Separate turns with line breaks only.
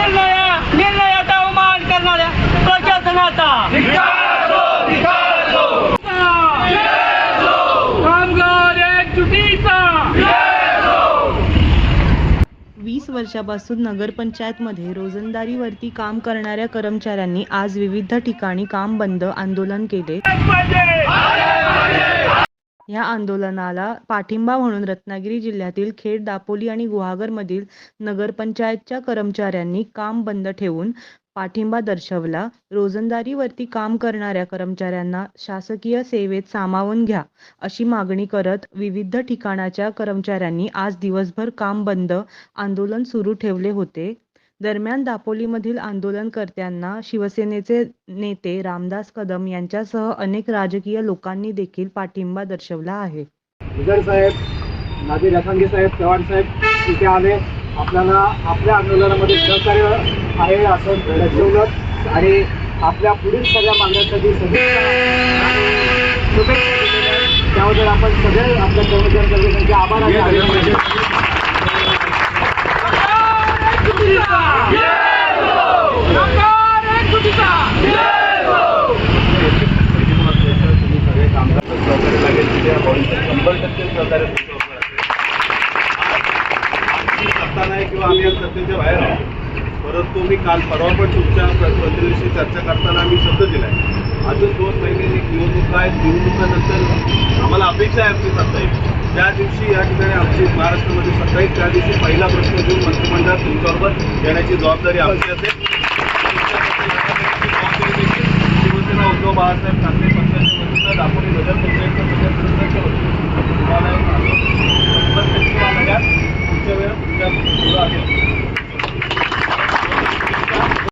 निर्णया निर्णया अवमान करणाऱ्या प्रशासनाचा. वीस वर्षापासून नगरपंचायतमध्ये रोजंदारीवरती काम करणाऱ्या कर्मचाऱ्यांनी आज विविध ठिकाणी काम बंद आंदोलन केले. या आंदोलनाला पाठिंबा म्हणून रत्नागिरी जिल्ह्यातील खेड दापोली आणि गुहागरमधील नगरपंचायतच्या कर्मचाऱ्यांनी काम बंद ठेवून पाठिंबा दर्शवला. रोजंदारीवरती काम करणाऱ्या कर्मचाऱ्यांना शासकीय सेवेत सामावून घ्या अशी मागणी करत विविध ठिकाणाच्या कर्मचाऱ्यांनी आज दिवसभर काम बंद आंदोलन सुरू ठेवले होते. दरम्यान दापोलीमधील आंदोलनकर्त्यांना शिवसेनेचे नेते रामदास कदम यांच्यासह अनेक राजकीय लोकांनी देखील पाठिंबा दर्शवला आहे.
साहेब नादिर रखांगे साहेब चव्हाण साहेब तिथे आले. आपल्याला आपल्या आंदोलनामध्ये सहकार्य आहे असं दर्शवलं आणि आपल्या पुढील सगळ्या मागण्यांसाठी सगळे त्याबद्दल आपण सगळे आपल्या कर्मचारी त्यांचे आभार आणि अभिनंदन
शंभर टक्के सहकार्य सत्ता नाही किंवा आम्ही आज सत्तेच्या बाहेर आहोत. परंतु मी काल परवा पण तुमच्या प्रतिनिधीशी चर्चा करताना आम्ही शब्द दिलाय. अजून दोन महिने निवडणूक आहेत. निवडणुकानंतर आम्हाला अपेक्षा आहे आमची सत्ता येईल त्या दिवशी या ठिकाणी आमची महाराष्ट्रामध्ये सत्ता येईल त्या दिवशी पहिला प्रश्न घेऊन मंत्रिमंडळात तुमच्याबरोबर येण्याची जबाबदारी आमची असेल.